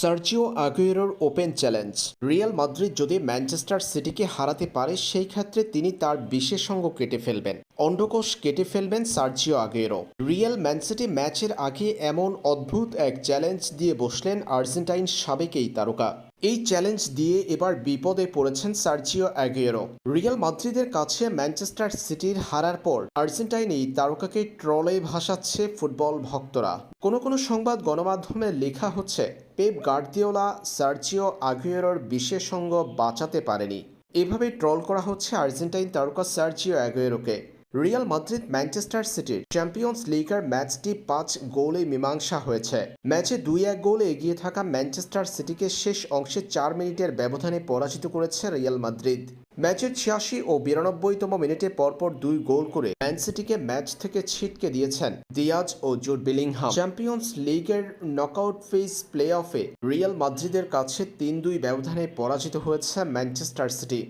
Sergio আগুয়েরোর open challenge. Real Madrid যদি Manchester সিটিকে হারাতে পারে, সেই ক্ষেত্রে তিনি তার বিশেষজ্ঞ কেটে ফেলবেন। অন্ডকোষ কেটে ফেলবেন সার্জিও আগুয়েরো। রিয়াল ম্যানসিটি ম্যাচের আগে এমন অদ্ভুত এক চ্যালেঞ্জ দিয়ে বসলেন আর্জেন্টাইন সাবেক এই তারকা। এই চ্যালেঞ্জ দিয়ে এবার বিপদে পড়েছেন সার্জিও অ্যাগুয়েরো রিয়াল মাদ্রিদের কাছে ম্যানচেস্টার সিটির হারার পর আর্জেন্টাইন এই তারকাকে ট্রলে ভাসাচ্ছে ফুটবল ভক্তরা। কোনো কোনো সংবাদ গণমাধ্যমে লেখা হচ্ছে, পেপ গার্দিওলা সার্জিও আগুয়েরোর বিশেষজ্ঞ বাঁচাতে পারেনি। এভাবে ট্রল করা হচ্ছে আর্জেন্টাইন তারকা সার্জিও অ্যাগুয়েরোকে রিয়াল মাদ্রিদ ম্যানচেস্টার সিটির চ্যাম্পিয়ন্স লিগার ম্যাচটি পাঁচ গোলে মীমাংসা হয়েছে। ম্যাচে দুই এক গোলে এগিয়ে থাকা ম্যানচেস্টার সিটিকে শেষ অংশে চার মিনিটের ব্যবধানে পরাজিত করেছে রিয়াল মাদ্রিদ ম্যাচের ছিয়াশি ও বিরানব্বইতম মিনিটে পরপর দুই গোল করে ম্যান সিটিকে ম্যাচ থেকে ছিটকে দিয়েছেন দিয়াজ ও জুড বিলিংহাম চ্যাম্পিয়ন্স লিগের নকআউট ফেজ প্লে অফে রিয়াল মাদ্রিদের কাছে তিন দুই ব্যবধানে পরাজিত হয়েছে ম্যানচেস্টার সিটি